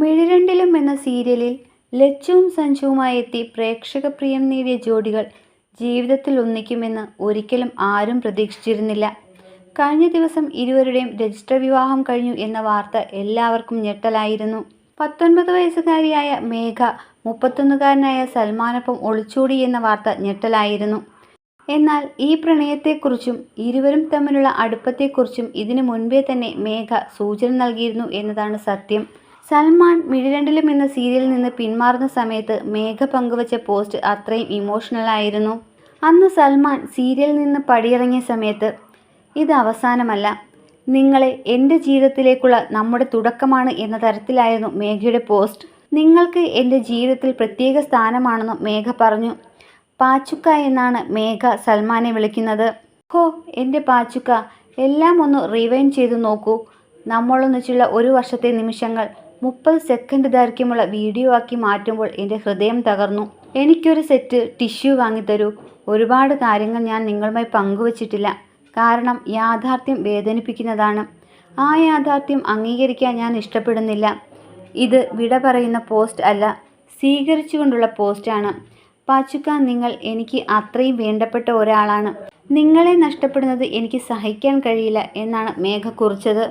മിഴിരണ്ടിലും എന്ന സീരിയലിൽ ലച്ചുവും സഞ്ജുവുമായി എത്തി പ്രേക്ഷക പ്രിയം നേടിയ ജോഡികൾ ജീവിതത്തിൽ ഒന്നിക്കുമെന്ന് ഒരിക്കലും ആരും പ്രതീക്ഷിച്ചിരുന്നില്ല. കഴിഞ്ഞ ദിവസം ഇരുവരുടെയും രജിസ്റ്റർ വിവാഹം കഴിഞ്ഞു എന്ന വാർത്ത എല്ലാവർക്കും ഞെട്ടലായിരുന്നു. പത്തൊൻപത് വയസ്സുകാരിയായ മേഘ മുപ്പത്തൊന്നുകാരനായ സൽമാനൊപ്പം ഒളിച്ചോടി എന്ന വാർത്ത ഞെട്ടലായിരുന്നു. എന്നാൽ ഈ പ്രണയത്തെക്കുറിച്ചും ഇരുവരും തമ്മിലുള്ള അടുപ്പത്തെക്കുറിച്ചും ഇതിനു മുൻപേ തന്നെ മേഘ സൂചന നൽകിയിരുന്നു എന്നതാണ് സത്യം. സൽമാൻ മിഴിരണ്ടിലും എന്ന സീരിയലിൽ നിന്ന് പിന്മാറുന്ന സമയത്ത് മേഘ പങ്കുവച്ച പോസ്റ്റ് അത്രയും ഇമോഷണൽ ആയിരുന്നു. അന്ന് സൽമാൻ സീരിയലിൽ നിന്ന് പടിയിറങ്ങിയ സമയത്ത് ഇത് അവസാനമല്ല. നിങ്ങളെ എന്റെ ജീവിതത്തിലേക്കുള്ള നമ്മുടെ തുടക്കമാണ് എന്ന തരത്തിലായിരുന്നു മേഘയുടെ പോസ്റ്റ്. നിങ്ങൾക്ക് എന്റെ ജീവിതത്തിൽ പ്രത്യേക സ്ഥാനമാണെന്നും മേഘ പറഞ്ഞു. പാച്ചുക്ക എന്നാണ് മേഘ സൽമാനെ വിളിക്കുന്നത്. ഹോ എന്റെ പാച്ചുക്ക എല്ലാം ഒന്ന് റിവൈൻഡ് ചെയ്തു നോക്കൂ. നമ്മളൊന്നിച്ചുള്ള ഒരു വർഷത്തെ നിമിഷങ്ങൾ മുപ്പത് സെക്കൻഡ് ദൈർഘ്യമുള്ള വീഡിയോ ആക്കി മാറ്റുമ്പോൾ എന്റെ ഹൃദയം തകർന്നു. എനിക്കൊരു സെറ്റ് ടിഷ്യൂ വാങ്ങിത്തരൂ ഒരുപാട് കാര്യങ്ങൾ ഞാൻ നിങ്ങളുമായി പങ്കുവച്ചിട്ടില്ല. കാരണം യാഥാർത്ഥ്യം വേദനിപ്പിക്കുന്നതാണ്. ആ യാഥാർത്ഥ്യം അംഗീകരിക്കാൻ ഞാൻ ഇഷ്ടപ്പെടുന്നില്ല. ഇത് വിട പറയുന്ന പോസ്റ്റ് അല്ല സ്വീകരിച്ചുകൊണ്ടുള്ള പോസ്റ്റാണ് പാച്ചുക്ക നിങ്ങൾ എനിക്ക് അത്രയും വേണ്ടപ്പെട്ട ഒരാളാണ്. നിങ്ങളെ നഷ്ടപ്പെടുന്നത് എനിക്ക് സഹിക്കാൻ കഴിയില്ല എന്നാണ് മേഘ കുറിച്ചത്.